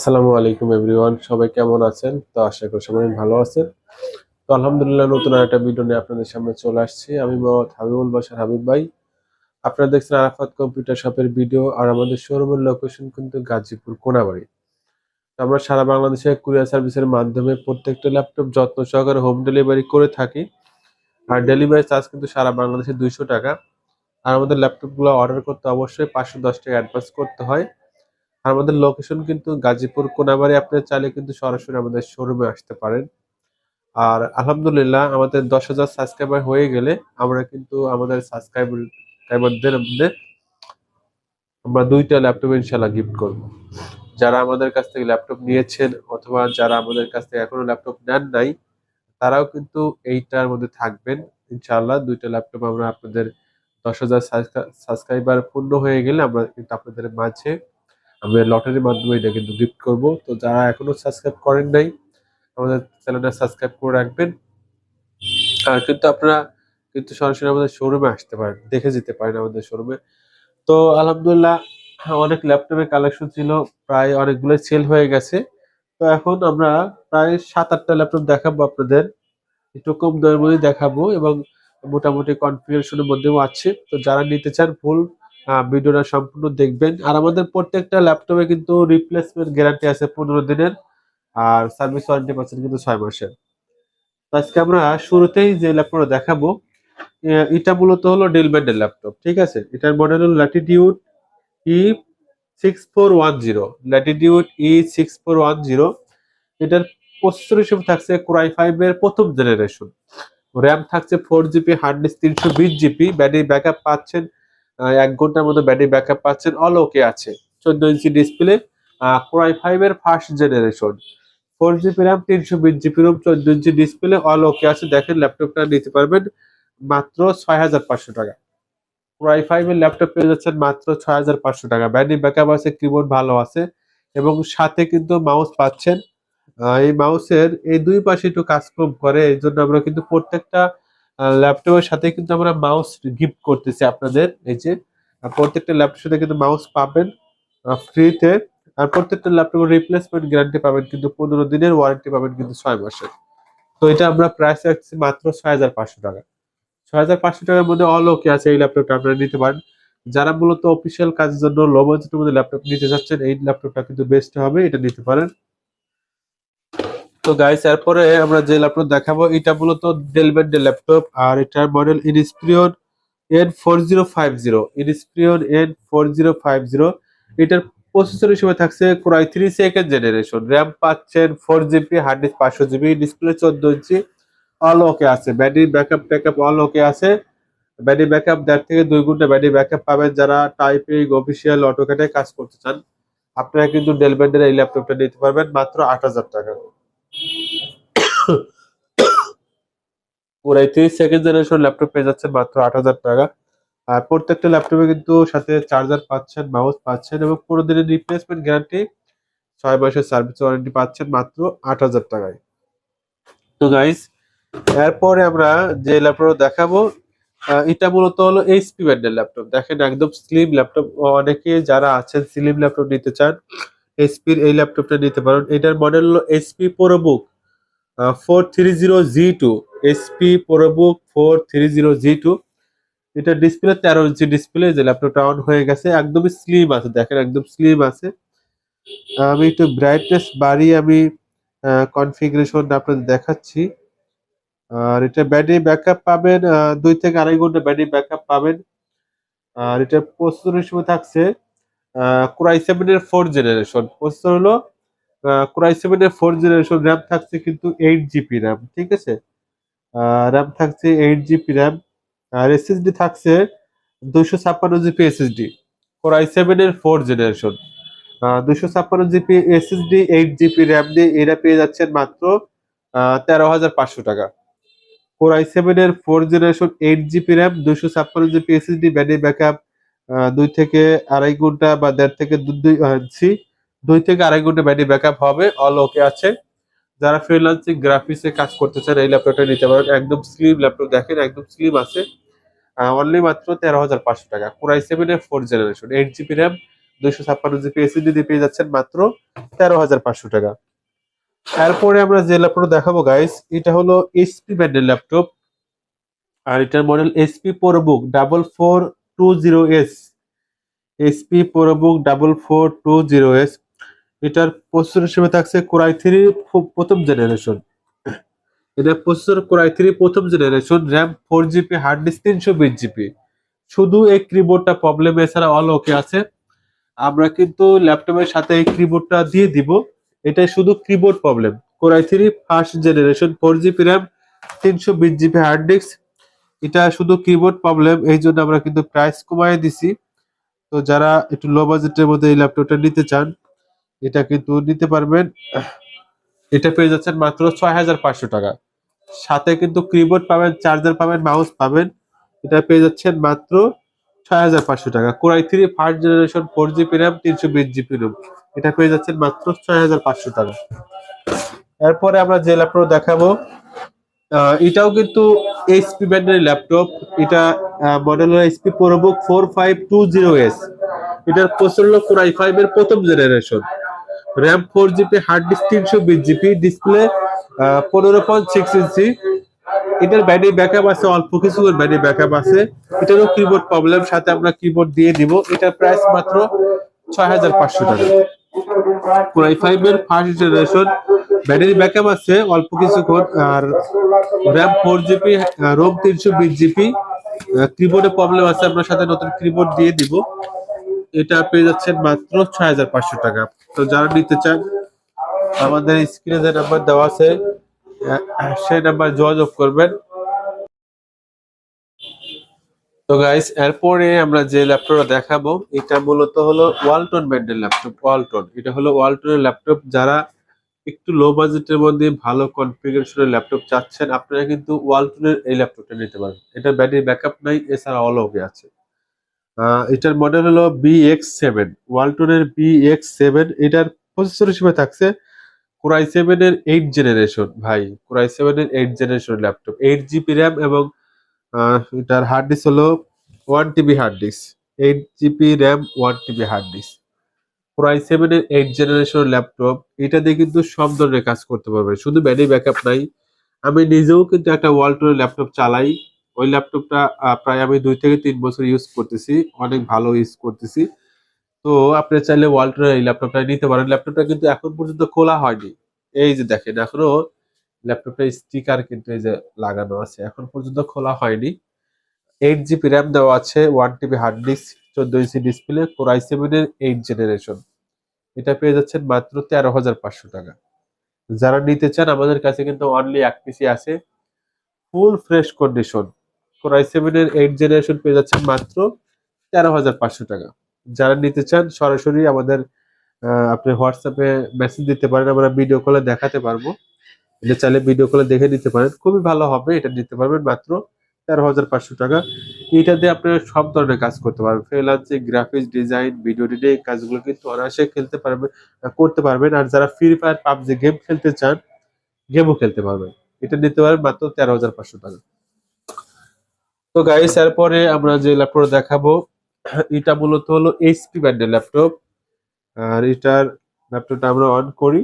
আসসালামু আলাইকুম, এভরিওয়ান। সবাই কেমন আছেন? তো আশা করি সবাই ভালো আছেন। তো আলহামদুলিল্লাহ নতুন একটা ভিডিও নিয়ে আপনাদের সামনে চলে আসছি। আমি মোহাম্মদ হাবিবুল বাসার হাবিব ভাই। আপনারা দেখছেন আরাফাত কম্পিউটার শপের ভিডিও আর আমাদের শোরুমের লোকেশন কিন্তু গাজীপুর কোনাবাড়ি। তো আমরা সারা বাংলাদেশে কুরিয়ার সার্ভিসের মাধ্যমে প্রত্যেকটা ল্যাপটপ যত্ন সহকারে হোম ডেলিভারি করে থাকি। আর ডেলিভারি চার্জ কিন্তু সারা বাংলাদেশে দুইশো টাকা। আর আমাদের ল্যাপটপগুলো অর্ডার করতে অবশ্যই পাঁচশো দশ টাকা অ্যাডভান্স করতে হয়। আমাদের লোকেশন কিন্তু গাজীপুর কোনাবাড়ি, আপনি চাইলে কিন্তু সরাসরি আমাদের শোরুমে আসতে পারেন। আর আলহামদুলিল্লাহ আমাদের দশ হাজার সাবস্ক্রাইবার হয়ে গেলে আমরা কিন্তু আমাদের সাবস্ক্রাইবারদের মধ্যে আমরা দুইটা ল্যাপটপ ইনশাল্লাহ গিফট করব। যারা আমাদের কাছ থেকে ল্যাপটপ নিয়েছেন অথবা যারা আমাদের কাছ থেকে এখনও ল্যাপটপ নেন নাই, তারাও কিন্তু এইটার মধ্যে থাকবেন। ইনশাল্লাহ দুইটা ল্যাপটপ আমরা আপনাদের দশ হাজার সাবস্ক্রাইবার পূর্ণ হয়ে গেলে আমরা কিন্তু আপনাদের মাঝে আমরা লটারির মাধ্যমে এটা কিন্তু গিফট করব। তো যারা এখনও সাবস্ক্রাইব করেন নাই, আমাদের চ্যানেলটা সাবস্ক্রাইব করে রাখবেন। আর কিন্তু আপনারা কিন্তু সরাসরি আমাদের শোরুমে আসতে পারেন, দেখে যেতে পারেন আমাদের শোরুমে তো আলহামদুলিল্লাহ অনেক ল্যাপটপের কালেকশন ছিল, প্রায় অনেকগুলো সেল হয়ে গেছে। তো এখন আমরা প্রায় সাত আটটা ল্যাপটপ দেখাবো আপনাদের। একটু কম দামের মধ্যে দেখাবো এবং মোটামুটি কনফিগারেশনের মধ্যেও আছে। তো যারা নিতে চান ফুল ভিডিওটা সম্পূর্ণ দেখবেন। আর আমাদের প্রত্যেকটা ল্যাপটপে কিন্তু রিপ্লেসমেন্ট গ্যারান্টি আছে পনেরো দিনের, আর সার্ভিস ওয়ারেন্টি পাচ্ছেন কিন্তু ছয় মাসের। আজকে আমরা শুরুতেই যে ল্যাপটপটা দেখাবো এটা মূলত হলো ডেলব্যান্ডের ল্যাপটপ, ঠিক আছে? এটার মডেল হলো Latitude E six four one zero Latitude E six four one zero এটার প্রসেসর হিসেবে থাকছে ক্রাই ফাইভ এর প্রথম জেনারেশন র্যাম থাকছে ফোর জিবি হার্ড ডিস্ক তিনশো বিশ জিবি ব্যাটারি ব্যাকআপ পাচ্ছেন এক ঘণ্টার মতো ব্যাটারি ব্যাকআপ পাচ্ছেন অল ওকে আছে। চোদ্দ inch display core i five এর first generation four GB RAM তিনশো বিশ জিবি রোম চোদ্দ ইঞ্চি ডিসপ্লে অল ওকে আছে। দেখেন ল্যাপটপটা নিতে পারবেন মাত্র ছয় হাজার পাঁচশো টাকা। কোরাই ফাইভ এর ল্যাপটপ পেয়ে যাচ্ছেন মাত্র ছয় হাজার পাঁচশো টাকা। ব্যাটারি ব্যাকআপ আছে কিবোর্ড ভালো আছে এবং সাথে কিন্তু মাউস পাচ্ছেন। এই মাউসের এই দুই পাশে একটু কাজ কম করে এই জন্য আমরা কিন্তু প্রত্যেকটা ল্যাপটপের সাথে কিন্তু আমরা মাউস গিফট করতেছি আপনাদের। এই যে প্রত্যেকটা ল্যাপটপের সাথে কিন্তু মাউস পাবেন ফ্রিতে আর প্রত্যেকটা ল্যাপটপের রিপ্লেসমেন্ট গ্যারান্টি পাবেন কিন্তু পনেরো দিনের ওয়ারেন্টি পাবেন কিন্তু ছয় মাসের। তো এটা আমরা প্রাইস রাখছি মাত্র ছয় হাজার পাঁচশো টাকা। ছয় হাজার পাঁচশো টাকার মধ্যে অল ওকে আছে এই ল্যাপটপটা আপনারা নিতে পারেন। যারা মূলত অফিসিয়াল কাজের জন্য লো বাজেটের মধ্যে ল্যাপটপ নিতে চাচ্ছেন এই ল্যাপটপটা কিন্তু বেস্ট হবে, এটা নিতে পারেন। তো গাইস এরপরে আমরা যে ল্যাপটপ দেখাবো, এটা মূলত ডেলবেন্ডের ল্যাপটপ আর এটার model Inspiron N four zero five zero Inspiron N four zero five zero এটার প্রসেসর হিসেবে থাকছে core i three second generation RAM পাচ্ছেন ফোর জিবি হার্ড ডিস্ক পাঁচশো জিবি ডিসপ্লে চোদ্দ ইঞ্চি অল ওকে আছে। Battery backup backup all okay আছে। Battery backup দেড় থেকে দুই ঘণ্টা ব্যাটারি ব্যাকআপ পাবেন যারা টাইপিং অফিসিয়াল অটোকেটে কাজ করতে চান। আপনারা কিন্তু ডেলব্যান্ডের এই ল্যাপটপটা নিতে পারবেন মাত্র আট হাজার টাকা। পুরাই থ্রি সেকেন্ড জেনারেশন ল্যাপটপ পেয়ে যাচ্ছেন মাত্র আট হাজার টাকা। আর প্রত্যেকটা ল্যাপটপে কিন্তু সাথে চার্জার পাচ্ছেন মাউস পাচ্ছেন এবং পুরো দিনের রিপ্লেসমেন্ট গ্যারান্টি ছয় মাসের সার্ভিস ওয়ারেন্টি পাচ্ছেন মাত্র আট হাজার টাকায়। তো গাইস এরপরে আমরা যে ল্যাপটপ দেখাবো এটা মূলত হলো এইচপি ব্র্যান্ডের ল্যাপটপ দেখেন একদম স্লিম ল্যাপটপ অনেকে যারা আছেন স্লিম ল্যাপটপ নিতে চান এইচপির এই ল্যাপটপটা নিতে পারেন এটার মডেল হলো HP ProBook four three zero G two HP ProBook four three zero G two এটা ডিসপ্লে তেরো ইঞ্চি ডিসপ্লে যে ল্যাপটপটা অন হয়ে গেছে। একদমই স্লিম আছে, দেখেন একদম স্লিম আছে। আমি একটু ব্রাইটনেস বাড়িয়ে আমি কনফিগারেশন আপনাদের দেখাচ্ছি। আর এটা ব্যাটারি ব্যাকআপ পাবেন দুই থেকে আড়াই ঘণ্টা ব্যাটারি ব্যাকআপ পাবেন। আর এটা হিসেবে থাকছে কোরাই সেভেন এর ফোর জেনারেশন প্রসেসর হলো কোরাই সেভেন এর ফোর জেনারেশন র্যাম থাকছে কিন্তু এইট জিবি র্যাম ঠিক আছে? র্যাম থাকছে এইট জিবি র্যাম আর এসএসডি থাকছে দুশো ছাপ্পান্ন GB SSD core i seven এর ফোর জেনারেশন দুশো ছাপ্পান্ন GB SSD eight GB RAM দিয়ে এরা পেয়ে যাচ্ছেন মাত্র তেরো হাজার পাঁচশো টাকা। Core i seven four generation eight GB RAM দুশো ছাপ্পান্ন জিবি এসএসডি ব্যাটারি ব্যাকআপ দুই থেকে আড়াই ঘণ্টা বা দেড় থেকে দুই দুই থেকে আড়াই ঘণ্টা ব্যাটারি ব্যাকআপ হবে অল ওকে আছে। যারা ফ্রিল্যান্সিং গ্রাফিক্সে কাজ করতে চান, এই ল্যাপটপটা নিতে পারেন। একদম স্লিম ল্যাপটপ দেখেন, একদম স্লিম আছে। অনলি মাত্র তেরো হাজার পাঁচশো টাকা। কোর আই সেভেন এর four generation eight GB RAM দুইশো ছাপ্পান্ন জিবি এসএসডি দিয়ে পেয়ে যাচ্ছেন মাত্র তেরো হাজার পাঁচশো টাকা। তারপরে আমরা যে ল্যাপটপ দেখাবো গাইস এটা হলো এইচপি ব্র্যান্ডের ল্যাপটপ আর এটার model HP ProBook double four two zero S HP ProBook double four two zero S এটার প্রসেসর হিসেবে থাকছে কোরাই থ্রি প্রথম জেনারেশন এটা প্রসেসর কোরাই থ্রি প্রথম generation RAM four GB hard disk তিনশো বিশ জিবি শুধু এই কিবোর্ডটা প্রবলেম এছাড়া অল ওকে আছে। আমরা কিন্তু ল্যাপটপের সাথে এই কিবোর্ডটা দিয়ে দিব। এটাই শুধু keyboard problem core i three first generation four GB RAM তিনশো বিশ জিবি হার্ড ডিস্ক এটা শুধু কিবোর্ড প্রবলেম এই জন্য আমরা কিন্তু প্রাইস কমায় দিছি। তো যারা একটু লো বাজেটের মধ্যে এই ল্যাপটপটা নিতে চান, এটা কিন্তু নিতে পারবেন। এটা পেয়ে যাচ্ছেন মাত্র ছয় হাজার পাঁচশো টাকা। সাথে কিন্তু কিবোর্ড পাবেন চার্জার পাবেন মাউস পাবেন। এটা পেয়ে যাচ্ছেন মাত্র ছয় হাজার পাঁচশো টাকা। Core i three first generation four GB RAM তিনশো বিশ জিবি রুম এটা পেয়ে যাচ্ছেন মাত্র ছয় হাজার পাঁচশো টাকা। এরপরে আমরা যে ল্যাপটপ দেখাবো এটাও কিন্তু এইচপি ব্র্যান্ডের ল্যাপটপ। এটা model HP ProBook four five two zero S এটার হলো কোরাই ফাইভ এর প্রথম generation RAM four GB hard disk তিনশো বিশ জিবি ডিসপ্লে পনেরো পয়েন্ট সিক্স ইঞ্চি এটার ব্যাটারি ব্যাকআপ আছে, অল্প কিছু ব্যাটারি ব্যাকআপ আছে। এটারও কিবোর্ড প্রবলেম সাথে আমরা কিবোর্ড দিয়ে দিব। এটার প্রাইস মাত্র ছয় হাজার পাঁচশো টাকা। কোরাই ফাইভ এর ফার্স্ট জেনারেশন ব্যাটারি ব্যাকআপ আছে, অল্প কিছুক্ষণ আর র্যাম ফোর জিবি রোম তিনশো বিশ জিবি কিবোর্ডে প্রবলেম আছে, আপনার সাথে নতুন কিবোর্ড দিয়ে দিব। এটা পেয়ে যাচ্ছেন মাত্র ছয় হাজার পাঁচশো টাকা। তো যারা নিতে চান, আমাদের স্ক্রিনে যে নাম্বার দেওয়া আছে সেই নাম্বার যোগাযোগ করবেন। তো গাইস এরপরে আমরা যে ল্যাপটপটা দেখাবো, এটা মূলত হলো ওয়ালটন ব্র্যান্ডের ল্যাপটপ, ওয়ালটন। এটা হলো ওয়ালটনের ল্যাপটপ। যারা একটু লো বাজেটের মধ্যে ভালো কনফিগারেশনের ল্যাপটপ চাচ্ছেন, আপনারা কিন্তু ওয়ালটনের এই ল্যাপটপটা নিতে পারেন। এটা ব্যাটারি ব্যাকআপ নাই এছাড়া অল ওকে আছে। এটার মডেল হলো বি এক্স সেভেন ওয়ালটনের বি এক্স সেভেন এটার প্রসেসর হিসেবে থাকছে কোরাই সেভেন এর এইট জেনারেশন ভাই কোরাই সেভেন এর eight generation laptop. Eight GB RAM এবং এটার হার্ড ডিস্ক হলো one TB hard disk eight GB RAM one TB hard disk core i seven এর এইট জেনারেশন ল্যাপটপ এটা দিয়ে কিন্তু সব ধরনের কাজ করতে পারবে। শুধু ব্যাটারি ব্যাকআপ নাই। আমি নিজেও কিন্তু একটা ওয়ালটনের ল্যাপটপ চালাই। ওই ল্যাপটপটা প্রায় আমি দুই থেকে তিন বছর ইউজ করতেছি। অনেক ভালো ইউজ করতেছি। তো আপনি চাইলে ওয়ালটনের এই ল্যাপটপটা নিতে পারেন। ল্যাপটপটা কিন্তু এখন পর্যন্ত খোলা হয়নি। এই যে দেখেন, এখনও ল্যাপটপটা স্টিকার কিন্তু এই যে লাগানো আছে, এখন পর্যন্ত খোলা হয়নি। এইট জিবি র্যাম দেওয়া আছে ওয়ান টিবি হার্ড ডিস্ক চোদ্দ ইঞ্চি ডিসপ্লে কোরাই সেভেনের এইট জেনারেশন এটা পেয়ে যাচ্ছেন মাত্র তেরো হাজার পাঁচশো টাকা। যারা নিতে চান, আমাদের কাছে কিন্তু অনলি এক পিসি আছে। Full fresh condition core i সেভেনের এইট জেনারেশন পেয়ে যাচ্ছেন মাত্র তেরো হাজার পাঁচশো টাকা। যারা নিতে চান, সরাসরি আমাদের আপনি হোয়াটসঅ্যাপে মেসেজ দিতে পারেন, আমরা ভিডিও কলে দেখাতে পারব। এটা চাইলে ভিডিও কলে দেখে নিতে পারেন। খুবই ভালো হবে, এটা নিতে পারবেন মাত্র তেরো হাজার পাঁচশো টাকা। এটা দিয়ে আপনারা সব ধরনের কাজ করতে পারবেন। Freelancing graphics design video editing কাজগুলো কিন্তু অনায়াসে খেলতে পারবেন করতে পারবেন। আর যারা ফ্রি ফায়ার পাবজি গেম খেলতে চান গেমও খেলতে পারবেন। এটা নিতে পারবেন মাত্র তেরো হাজার পাঁচশো টাকা। তো গাইস এরপরে আমরা যে ল্যাপটপ দেখাবো, এটা মূলত হলো এইচপি ব্র্যান্ডের ল্যাপটপ আর এটার ল্যাপটপটা আমরা অন করি।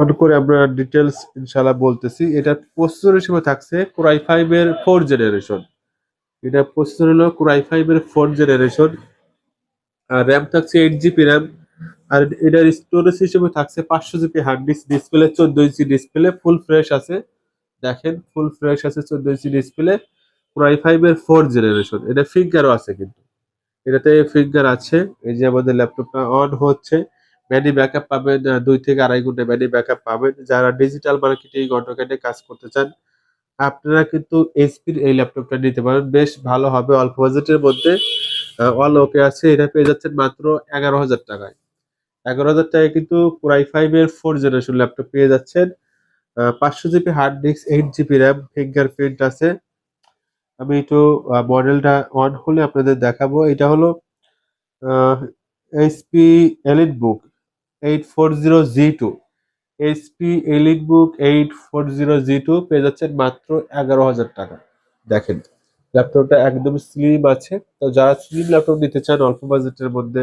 অন করে আমরা ডিটেলস ইনশাআল্লাহ বলতেছি। এটা প্রসেসর হিসেবে থাকছে কোরাই ফাইভ এর ফোর জেনারেশন এটা প্রসেসর হলো কোরাই ফাইভ এর ফোর জেনারেশন আর র্যাম থাকছে এইট জিবি র্যাম আর এটার স্টোরেজ হিসেবে থাকছে পাঁচশো জিবি হার্ড ডিস্ক ডিসপ্লে চোদ্দ ইঞ্চি ডিসপ্লে ফুল ফ্রেশ আছে। দেখেন ফুল ফ্রেশ আছে চোদ্দ inch display core i five এর ফোর জেনারেশন এটা ফিঙ্গারও আছে কিন্তু। এটাতে ফিঙ্গার আছে। এই যে আমাদের ল্যাপটপটা অন হচ্ছে। ব্যাটারি ব্যাকআপ পাবেন দুই থেকে আড়াই ঘণ্টা ব্যাটারি ব্যাকআপ পাবেন যারা ডিজিটাল মার্কেটিং অটোক্যাডে কাজ করতে চান, আপনারা কিন্তু এইচপির এই ল্যাপটপটা নিতে পারেন। বেশ ভালো হবে, অল্প বাজেটের মধ্যে অল ওকে আছে। এটা পেয়ে যাচ্ছেন মাত্র এগারো হাজার টাকায়। এগারো হাজার টাকায় কিন্তু কোরাই ফাইভ এর ফোর জেনারেশন ল্যাপটপ পেয়ে যাচ্ছেন। পাঁচশো GB hard disk eight GB RAM fingerprint আছে। আমি একটু মডেলটা অন হলে আপনাদের দেখাবো। এটা হলো HP EliteBook eight four zero G two HP book eight four zero G two পেয়ে যাচ্ছেন মাত্র এগারো হাজার টাকা। দেখেন একদম স্লিম আছে। তো যারা স্লিম ল্যাপটপ নিতে চান, অল্প মধ্যে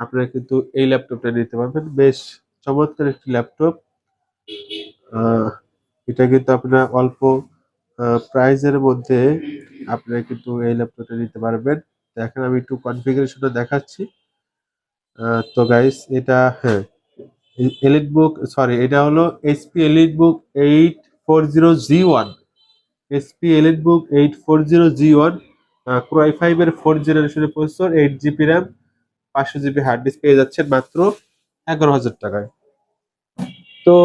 আপনারা কিন্তু এই ল্যাপটপটা নিতে পারবেন। বেশ চমৎকার একটি ল্যাপটপ এটা কিন্তু অল্প মধ্যে কিন্তু এই নিতে পারবেন। দেখেন, আমি একটু কনফিগারেশনটা দেখাচ্ছি। তো গাইস এটা হ্যাঁ এলিট বুক সরি এটা হলো HP EliteBook eight four zero G one HP EliteBook eight four zero G one core i five এর ফোর জেনারেশনের প্রসেসর এইট জিবি র্যাম পাঁচশো জিবি হার্ড ডিস্ক পেয়ে যাচ্ছেন মাত্র এগারো হাজার টাকায়। তো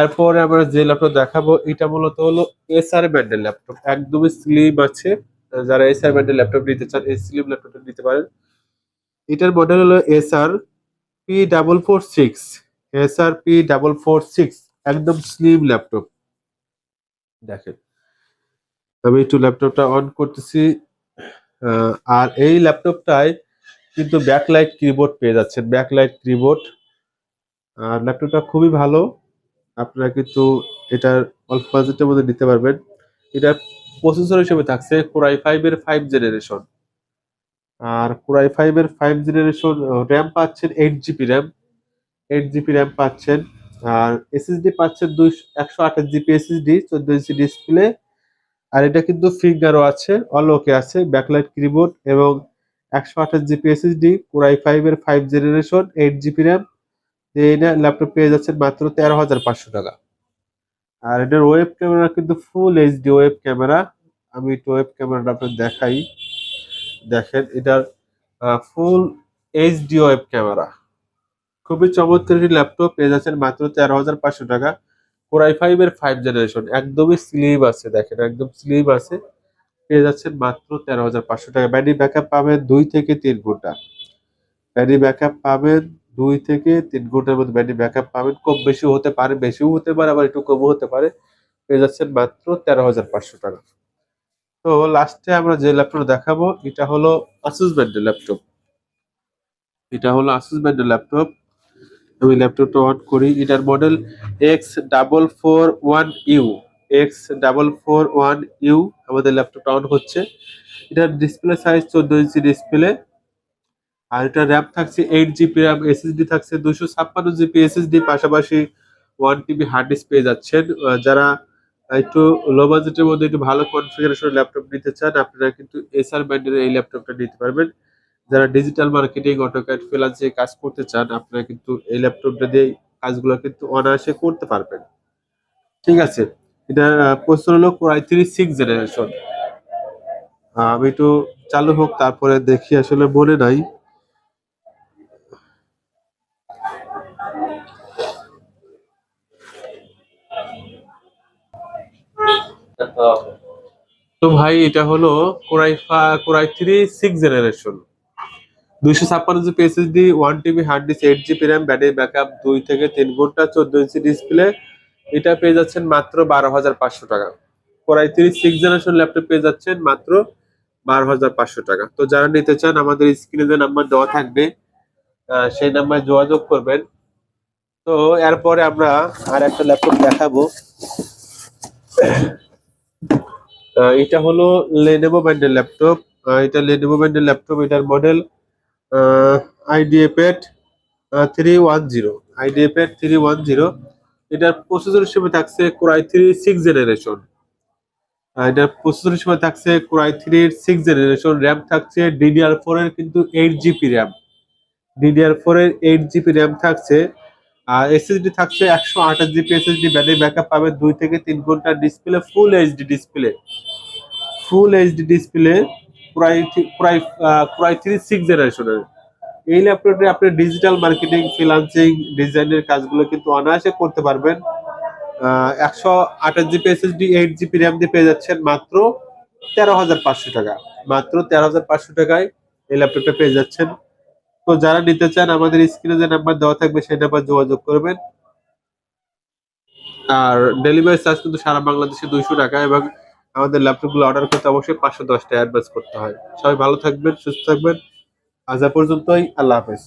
এরপরে আমরা যে ল্যাপটপ দেখাবো, এটা মূলত হলো এসআর ব্যান্ডের ল্যাপটপ একদমই স্লিম আছে, যারা এসআর ব্যান্ডের ল্যাপটপ নিতে চান, এই স্লিম ল্যাপটপটা নিতে পারেন। এটার মডেল হলো S R P double four six S R P double four six একদম স্লিম ল্যাপটপ দেখেন, আমি একটু ল্যাপটপটা অন করতেছি। আর এই ল্যাপটপটায় কিন্তু ব্যাকলাইট কিবোর্ড পেয়ে যাচ্ছেন ব্যাকলাইট কিবোর্ড আর ল্যাপটপটা খুবই ভালো, আপনারা কিন্তু এটার অল্প বাজেটের মধ্যে নিতে পারবেন। এটার প্রসেসর হিসেবে থাকছে কোরাই ফাইভ এর ফাইভ জেনারেশন আর কোরাই ফাইভ এর ফাইভ জেনারেশন র্যাম পাচ্ছেন eight GB RAM eight GB RAM পাচ্ছেন। আর এসএসডি পাচ্ছেন দুই একশো আঠাশ জিবি এসএসডি চোদ্দ ইঞ্চি ডিসপ্লে আর এটা কিন্তু ফিঙ্গারও আছে অল ওকে আছে ব্যাকলাইট কিবোর্ড এবং একশো আঠাশ GB SSD core i five এর five generation eight GB RAM এটা ল্যাপটপ পেয়ে যাচ্ছেন মাত্র তেরো হাজার পাঁচশো টাকা। আর এটার ওয়েব ক্যামেরা কিন্তু ফুল এইচডি ওয়েব ক্যামেরা আমি একটু ওয়েব ক্যামেরাটা আপনার দেখাই। দেখেন, এটার ফুল এইচডি ওয়েব ক্যামেরা খুবই চমৎকার একটি ল্যাপটপ পেয়ে যাচ্ছেন মাত্র তেরো হাজার পাঁচশো টাকা। কোরাই ফাইভ এর ফাইভ জেনারেশন একদমই স্লিভ আছে, দেখেন, একদম স্লিভ আছে। পেয়ে যাচ্ছেন মাত্র তেরো হাজার পাঁচশো টাকা। ব্যাটারি ব্যাকআপ পাবেন দুই থেকে তিন ঘণ্টা। ব্যাটারি ব্যাকআপ পাবেন দুই থেকে তিন ঘণ্টার মধ্যে ব্যাটারি ব্যাকআপ পাবেন। কম বেশি হতে পারে, বেশিও হতে পারে, আবার একটু কমও হতে পারে। পেয়ে যাচ্ছেন মাত্র তেরো হাজার পাঁচশো টাকা। তো লাস্টে আমরা যে ল্যাপটপ দেখাবো, এটা হলো আসুস ব্র্যান্ডের ল্যাপটপ এটা হলো আসুস ব্র্যান্ডের ল্যাপটপ আমি ল্যাপটপটা অন করি। এটার model X double four one U X double four one U আমাদের ল্যাপটপটা অন হচ্ছে। এটার ডিসপ্লে সাইজ চোদ্দ ইঞ্চি ডিসপ্লে আর এটা র্যাম থাকছে এইট জিবি র্যাম এসএসডি থাকছে দুশো ছাপ্পান্ন জিবি এসএসডি পাশাপাশি ওয়ান টিবি হার্ড ডিস্ক পেয়ে যাচ্ছেন। যারা একটু লো বাজেটের মধ্যে একটু ভালো কনফিগারেশন ল্যাপটপ নিতে চান, আপনারা কিন্তু এসআর ব্র্যান্ডের এই ল্যাপটপটা নিতে পারবেন। যারা ডিজিটাল মার্কেটিং অটোক্যাড ফ্রিল্যান্সে কাজ করতে চান, আপনারা কিন্তু এই ল্যাপটপটা দিয়ে কাজগুলো কিন্তু অনায়াসে করতে পারবেন। ঠিক আছে? এটা প্রশ্ন হলো কোরাই থ্রি সিক্স জেনারেশন আমি একটু চালু হোক, তারপরে দেখি, আসলে মনে নাই। তো ভাই, এটা হলো core i core i three six generation দুইশো ছাপ্পান্ন GB SSD one TB hard disk eight GB RAM battery backup দুই থেকে তিন ঘণ্টা চোদ্দ ইঞ্চি ডিসপ্লে এটা পেয়ে যাচ্ছেন মাত্র বারো হাজার পাঁচশো টাকা। Core i three six generation laptop পেয়ে যাচ্ছেন মাত্র বারো হাজার পাঁচশো টাকা। তো যারা নিতে চান, আমাদের স্ক্রিনে যে নাম্বার দেওয়া থাকবে সেই নাম্বারে যোগাযোগ করবেন। তো এরপরে আমরা আর একটা ল্যাপটপ দেখাবো। এটা হলো লেনোভো ব্র্যান্ডের ল্যাপটপ এটা লেনোভো ব্র্যান্ডের ল্যাপটপ এটার model IdeaPad three one zero idea three one zero এটার প্রসেসর হিসেবে থাকছে core i three six generation এটার প্রসেসর হিসেবে থাকছে core i three six generation RAM থাকছে ডিডিআর ফোর এর কিন্তু eight GB RAM DDR four এর এইট জিবি র্যাম থাকছে। আর এসএসডি থাকছে একশো আঠাশ জিবি এসএসডি ব্যাটারি ব্যাকআপ পাবে দুই থেকে তিন ঘণ্টার display full HD display full HD display প্রায় প্রায় প্রায় থ্রি সিক্স জেনারেশনের এই ল্যাপটপে আপনি ডিজিটাল মার্কেটিং ফ্রিলান্সিং ডিজাইনের কাজগুলো কিন্তু অনায়াসে করতে পারবেন। একশো আঠাশ GB SSD eight GB RAM দিয়ে পেয়ে যাচ্ছেন মাত্র তেরো হাজার পাঁচশো টাকা। মাত্র তেরো হাজার পাঁচশো টাকায় এই ল্যাপটপটা পেয়ে যাচ্ছেন। তো যারা নিতে চান, আমাদের স্ক্রিনে যে নাম্বার দেওয়া থাকবে, সেই নাম্বার যোগাযোগ করবেন। আর ডেলিভারি চার্জ কিন্তু সারা বাংলাদেশে দুইশো টাকা এবং আমাদের ল্যাপটপগুলো অর্ডার করতে অবশ্যই পাঁচশো দশ টাকা অ্যাডভান্স করতে হয়। সবাই ভালো থাকবেন, সুস্থ থাকবেন। আজ পর্যন্তই, আল্লাহ হাফেজ।